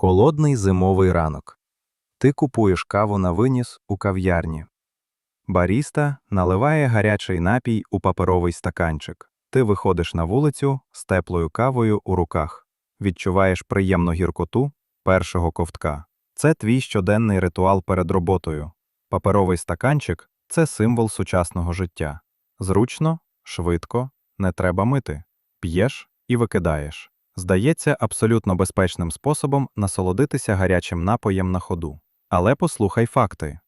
Холодний зимовий ранок. Ти купуєш каву на виніс у кав'ярні. Баріста наливає гарячий напій у паперовий стаканчик. Ти виходиш на вулицю з теплою кавою у руках. Відчуваєш приємну гіркоту першого ковтка. Це твій щоденний ритуал перед роботою. Паперовий стаканчик це символ сучасного життя. Зручно, швидко, не треба мити. П'єш і викидаєш. Здається абсолютно безпечним способом насолодитися гарячим напоєм на ходу. Але послухай факти.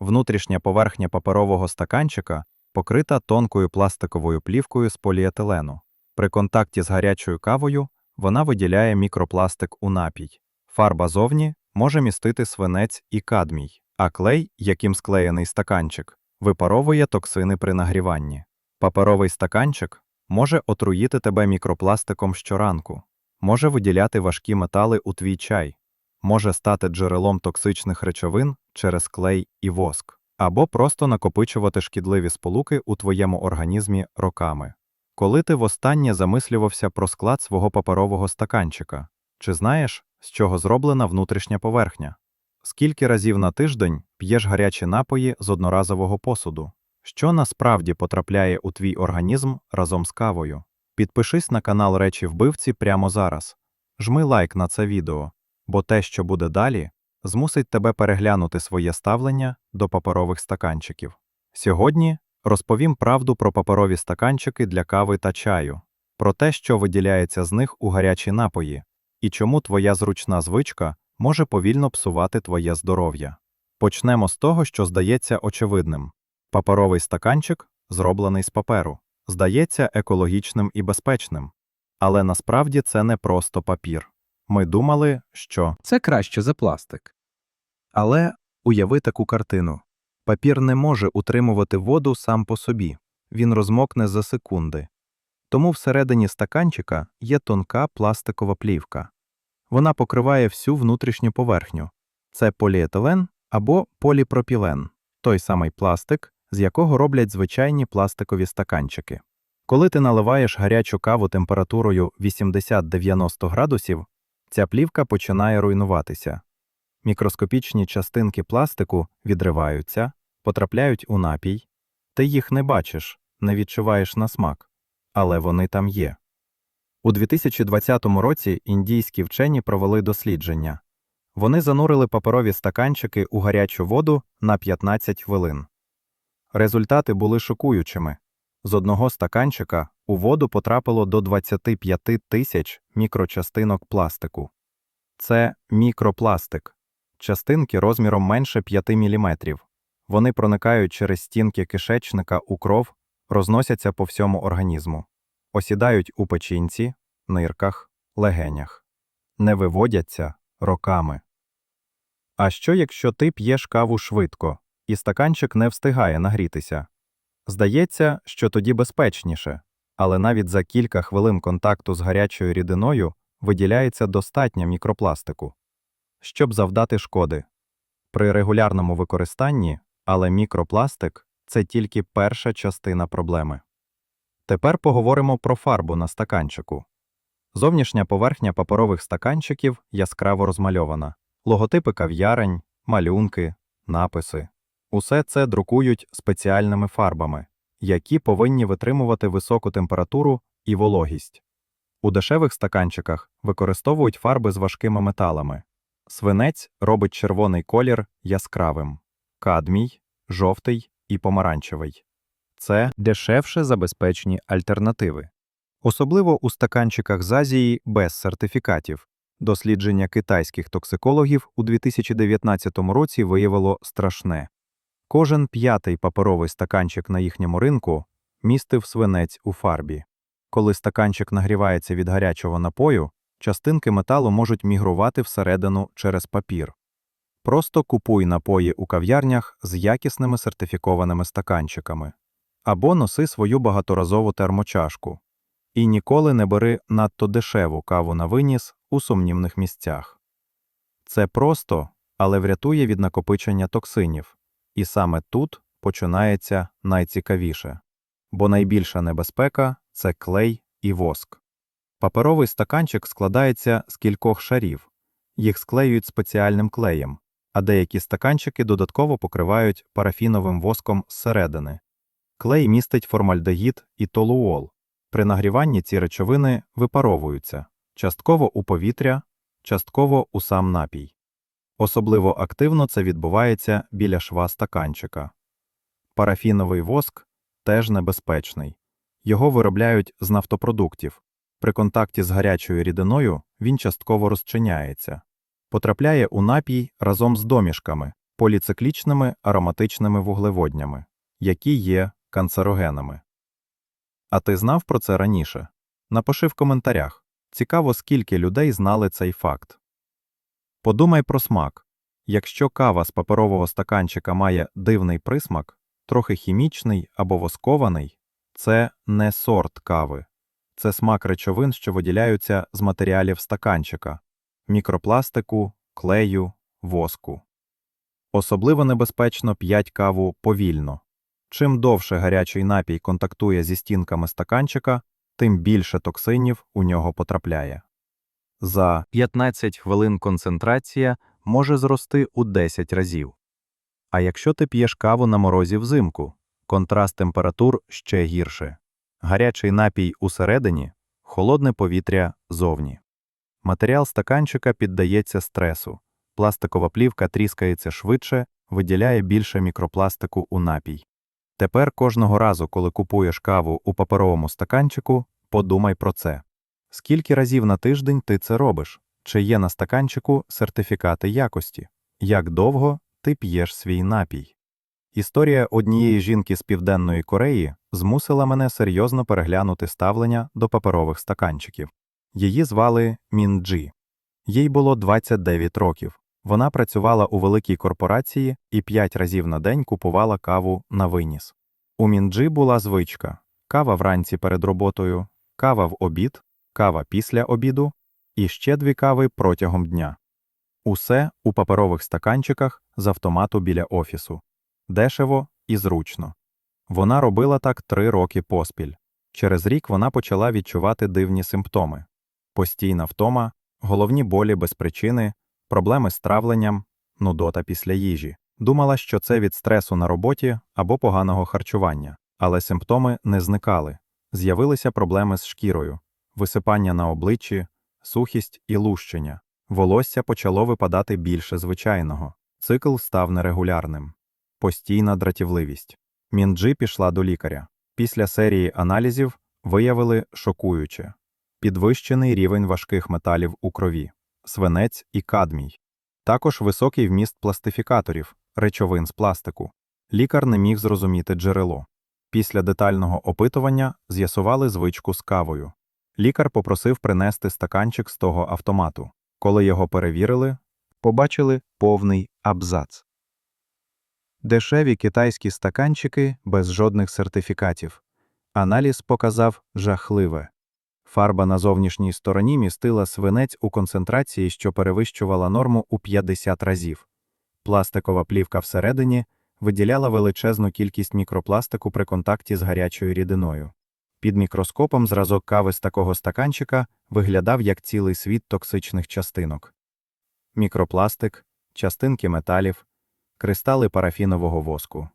Внутрішня поверхня паперового стаканчика покрита тонкою пластиковою плівкою з поліетилену. При контакті з гарячою кавою вона виділяє мікропластик у напій. Фарба зовні може містити свинець і кадмій, а клей, яким склеєний стаканчик, випаровує токсини при нагріванні. Паперовий стаканчик може отруїти тебе мікропластиком щоранку, може виділяти важкі метали у твій чай, може стати джерелом токсичних речовин через клей і воск, або просто накопичувати шкідливі сполуки у твоєму організмі роками. Коли ти востаннє замислювався про склад свого паперового стаканчика, чи знаєш, з чого зроблена внутрішня поверхня? Скільки разів на тиждень п'єш гарячі напої з одноразового посуду? Що насправді потрапляє у твій організм разом з кавою? Підпишись на канал Речі Вбивці прямо зараз. Жми лайк на це відео, бо те, що буде далі, змусить тебе переглянути своє ставлення до паперових стаканчиків. Сьогодні розповім правду про паперові стаканчики для кави та чаю, про те, що виділяється з них у гарячі напої, і чому твоя зручна звичка може повільно псувати твоє здоров'я. Почнемо з того, що здається очевидним. Паперовий стаканчик зроблений з паперу, здається екологічним і безпечним. Але насправді це не просто папір. Ми думали, що Це краще за пластик. але уяви таку картину. Папір не може утримувати воду сам по собі, він розмокне за секунди. Тому всередині стаканчика є тонка пластикова плівка. Вона покриває всю внутрішню поверхню. Це поліетилен або поліпропілен, той самий пластик, з якого роблять звичайні пластикові стаканчики. Коли ти наливаєш гарячу каву температурою 80-90 градусів, ця плівка починає руйнуватися. Мікроскопічні частинки пластику відриваються, потрапляють у напій. Ти їх не бачиш, не відчуваєш на смак, але вони там є. У 2020 році індійські вчені провели дослідження. Вони занурили паперові стаканчики у гарячу воду на 15 хвилин. Результати були шокуючими. З одного стаканчика у воду потрапило до 25 тисяч мікрочастинок пластику. Це мікропластик, частинки розміром менше 5 мм. Вони проникають через стінки кишечника у кров, розносяться по всьому організму, осідають у печінці, нирках, легенях, не виводяться роками. А що якщо ти п'єш каву швидко, і стаканчик не встигає нагрітися? Здається, що тоді безпечніше, але навіть за кілька хвилин контакту з гарячою рідиною виділяється достатньо мікропластику. Щоб завдати шкоди. При регулярному використанні, але мікропластик це тільки перша частина проблеми. Тепер поговоримо про фарбу на стаканчику. Зовнішня поверхня паперових стаканчиків яскраво розмальована, логотипи кав'ярень, малюнки, написи. Усе це друкують спеціальними фарбами, які повинні витримувати високу температуру і вологість. У дешевих стаканчиках використовують фарби з важкими металами. Свинець робить червоний колір яскравим, кадмій, жовтий і помаранчевий. Це дешевше за безпечні альтернативи. Особливо у стаканчиках з Азії без сертифікатів. Дослідження китайських токсикологів у 2019 році виявило страшне. Кожен п'ятий паперовий стаканчик на їхньому ринку містив свинець у фарбі. Коли стаканчик нагрівається від гарячого напою, частинки металу можуть мігрувати всередину через папір. Просто купуй напої у кав'ярнях з якісними сертифікованими стаканчиками. Або носи свою багаторазову термочашку. І ніколи не бери надто дешеву каву на виніс у сумнівних місцях. Це просто, але врятує від накопичення токсинів. І саме тут починається найцікавіше. Бо найбільша небезпека це клей і воск. Паперовий стаканчик складається з кількох шарів. Їх склеюють спеціальним клеєм, а деякі стаканчики додатково покривають парафіновим воском зсередини. Клей містить формальдегід і толуол. При нагріванні ці речовини випаровуються частково у повітря, частково у сам напій. Особливо активно це відбувається біля шва стаканчика. Парафіновий воск теж небезпечний. Його виробляють з нафтопродуктів. При контакті з гарячою рідиною він частково розчиняється, потрапляє у напій разом з домішками, поліциклічними ароматичними вуглеводнями, які є канцерогенами. А ти знав про це раніше? Напиши в коментарях. Цікаво, скільки людей знали цей факт. Подумай про смак. Якщо кава з паперового стаканчика має дивний присмак, трохи хімічний або воскований, це не сорт кави. Це смак речовин, що виділяються з матеріалів стаканчика, мікропластику, клею, воску. Особливо небезпечно п'ять каву повільно. Чим довше гарячий напій контактує зі стінками стаканчика, тим більше токсинів у нього потрапляє. За 15 хвилин концентрація може зрости у 10 разів. А якщо ти п'єш каву на морозі взимку, контраст температур ще гірше. Гарячий напій усередині, холодне повітря зовні. Матеріал стаканчика піддається стресу. Пластикова плівка тріскається швидше, виділяє більше мікропластику у напій. Тепер кожного разу, коли купуєш каву у паперовому стаканчику, подумай про це. Скільки разів на тиждень ти це робиш? Чи є на стаканчику сертифікати якості? Як довго ти п'єш свій напій? Історія однієї жінки з Південної Кореї змусила мене серйозно переглянути ставлення до паперових стаканчиків. Її звали Мінджі. Їй було 29 років. Вона працювала у великій корпорації і 5 разів на день купувала каву на виніс. У Мінджі була звичка: кава вранці перед роботою, кава в обід, кава після обіду і ще дві кави протягом дня. Усе у паперових стаканчиках з автомату біля офісу. Дешево і зручно. Вона робила так три роки поспіль. Через рік вона почала відчувати дивні симптоми: постійна втома, головні болі без причини, проблеми з травленням, нудота після їжі. Думала, що це від стресу на роботі або поганого харчування, але симптоми не зникали. З'явилися проблеми з шкірою, висипання на обличчі, сухість і лущення. Волосся почало випадати більше звичайного. Цикл став нерегулярним. Постійна дратівливість. Мінджі пішла до лікаря. Після серії аналізів виявили шокуюче підвищений рівень важких металів у крові, свинець і кадмій, також високий вміст пластифікаторів, речовин з пластику. Лікар не міг зрозуміти джерело. Після детального опитування з'ясували звичку з кавою. Лікар попросив принести стаканчик з того автомату. Коли його перевірили, побачили повний абзац. Дешеві китайські стаканчики без жодних сертифікатів. Аналіз показав жахливе. Фарба на зовнішній стороні містила свинець у концентрації, що перевищувала норму у 50 разів. Пластикова плівка всередині виділяла величезну кількість мікропластику при контакті з гарячою рідиною. Під мікроскопом зразок кави з такого стаканчика виглядав як цілий світ токсичних частинок. Мікропластик, частинки металів, кристали парафінового воску.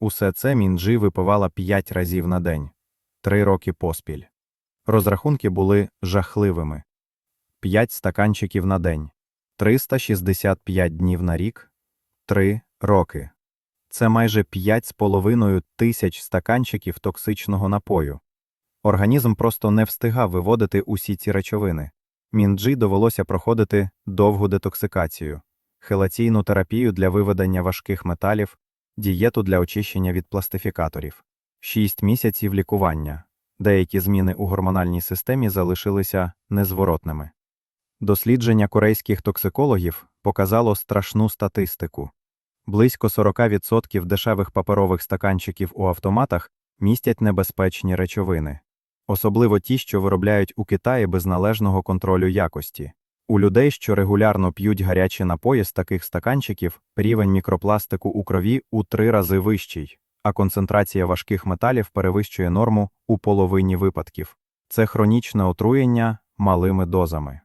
Усе це мінджі випивала 5 разів на день, 3 роки поспіль. Розрахунки були жахливими: 5 стаканчиків на день, 365 днів на рік, 3 роки. Це майже 5,5 тисяч стаканчиків токсичного напою. Організм просто не встигав виводити усі ці речовини. Мінджі довелося проходити довгу детоксикацію, хелаційну терапію для виведення важких металів, дієту для очищення від пластифікаторів, 6 місяців лікування. Деякі зміни у гормональній системі залишилися незворотними. Дослідження корейських токсикологів показало страшну статистику. Близько 40% дешевих паперових стаканчиків у автоматах містять небезпечні речовини, особливо ті, що виробляють у Китаї без належного контролю якості. У людей, що регулярно п'ють гарячі напої з таких стаканчиків, рівень мікропластику у крові у три рази вищий, а концентрація важких металів перевищує норму у половині випадків. Це хронічне отруєння малими дозами.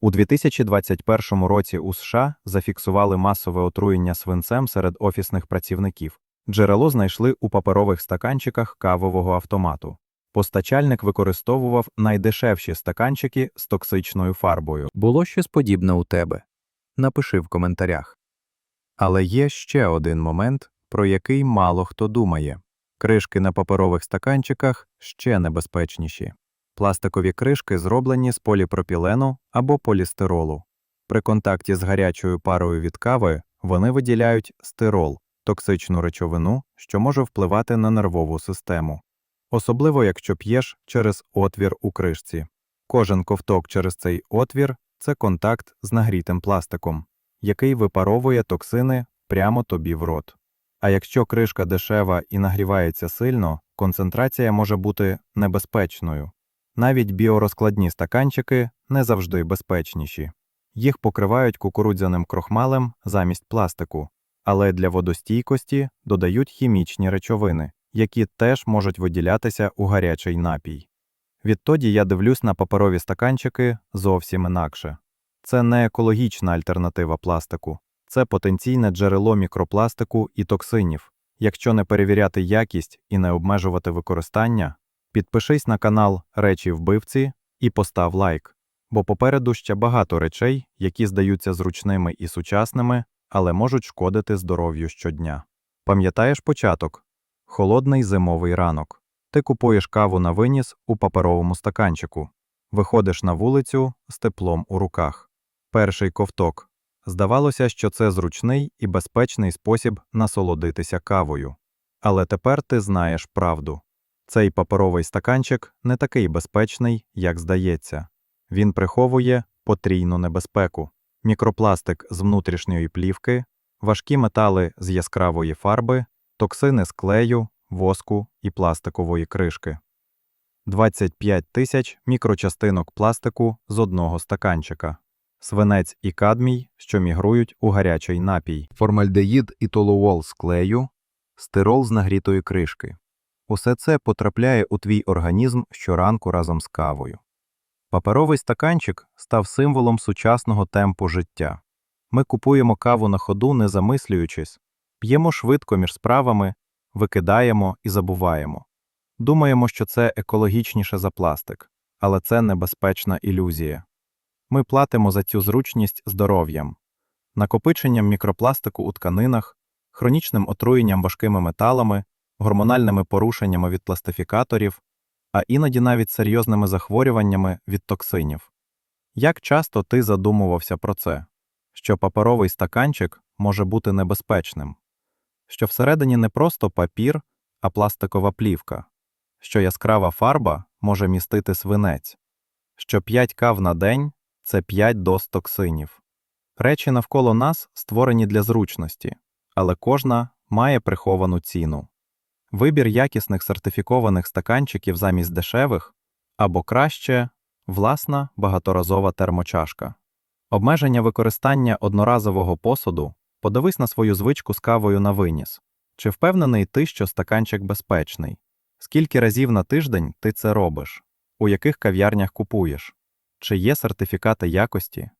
У 2021 році у США зафіксували масове отруєння свинцем серед офісних працівників. Джерело знайшли у паперових стаканчиках кавового автомату. Постачальник використовував найдешевші стаканчики з токсичною фарбою. Було щось подібне у тебе? Напиши в коментарях. Але є ще один момент, про який мало хто думає. Кришки на паперових стаканчиках ще небезпечніші. Пластикові кришки зроблені з поліпропілену або полістиролу. При контакті з гарячою парою від кави вони виділяють стирол, токсичну речовину, що може впливати на нервову систему. Особливо, якщо п'єш через отвір у кришці. Кожен ковток через цей отвір це контакт з нагрітим пластиком, який випаровує токсини прямо тобі в рот. А якщо кришка дешева і нагрівається сильно, концентрація може бути небезпечною. Навіть біорозкладні стаканчики не завжди безпечніші. Їх покривають кукурудзяним крохмалем замість пластику, але для водостійкості додають хімічні речовини, які теж можуть виділятися у гарячий напій. Відтоді я дивлюсь на паперові стаканчики зовсім інакше. Це не екологічна альтернатива пластику, це потенційне джерело мікропластику і токсинів. Якщо не перевіряти якість і не обмежувати використання, підпишись на канал Речі вбивці і постав лайк, бо попереду ще багато речей, які здаються зручними і сучасними, але можуть шкодити здоров'ю щодня. Пам'ятаєш початок? Холодний зимовий ранок. Ти купуєш каву на виніс у паперовому стаканчику, виходиш на вулицю з теплом у руках. Перший ковток. Здавалося, що це зручний і безпечний спосіб насолодитися кавою. Але тепер ти знаєш правду. Цей паперовий стаканчик не такий безпечний, як здається. Він приховує потрійну небезпеку: мікропластик з внутрішньої плівки, важкі метали з яскравої фарби, токсини з клею, воску і пластикової кришки. 25 тисяч мікрочастинок пластику з одного стаканчика, свинець і кадмій, що мігрують у гарячий напій, формальдеїд і толуол з клею, стирол з нагрітої кришки. Усе це потрапляє у твій організм щоранку разом з кавою. Паперовий стаканчик став символом сучасного темпу життя. Ми купуємо каву на ходу, не замислюючись, п'ємо швидко між справами, викидаємо і забуваємо. Думаємо, що це екологічніше за пластик, але це небезпечна ілюзія. Ми платимо за цю зручність здоров'ям, накопиченням мікропластику у тканинах, хронічним отруєнням важкими металами, гормональними порушеннями від пластифікаторів, а іноді навіть серйозними захворюваннями від токсинів. Як часто ти задумувався про це, що паперовий стаканчик може бути небезпечним, що всередині не просто папір, а пластикова плівка, що яскрава фарба може містити свинець, що 5 кав на день це 5 доз токсинів. Речі навколо нас створені для зручності, але кожна має приховану ціну. Вибір якісних сертифікованих стаканчиків замість дешевих або краще власна багаторазова термочашка. Обмеження використання одноразового посуду подивись на свою звичку з кавою на виніс. Чи впевнений ти, що стаканчик безпечний? Скільки разів на тиждень ти це робиш? У яких кав'ярнях купуєш? Чи є сертифікати якості?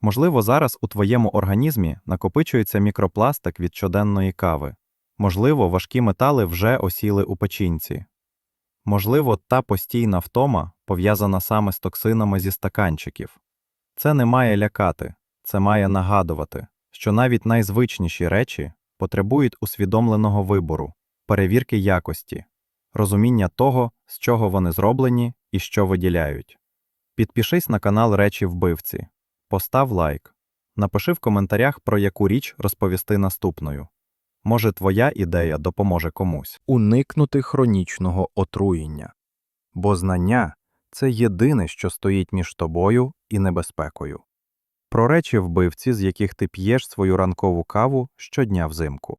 Можливо, зараз у твоєму організмі накопичується мікропластик від щоденної кави. Можливо, важкі метали вже осіли у печінці. Можливо, та постійна втома пов'язана саме з токсинами зі стаканчиків. Це не має лякати, це має нагадувати, що навіть найзвичніші речі потребують усвідомленого вибору, перевірки якості, розуміння того, з чого вони зроблені і що виділяють. Підпишись на канал Речі Вбивці, постав лайк, напиши в коментарях, про яку річ розповісти наступною. Може, твоя ідея допоможе комусь. Уникнути хронічного отруєння. Бо знання це єдине, що стоїть між тобою і небезпекою. Про речі вбивці, з яких ти п'єш свою ранкову каву щодня взимку.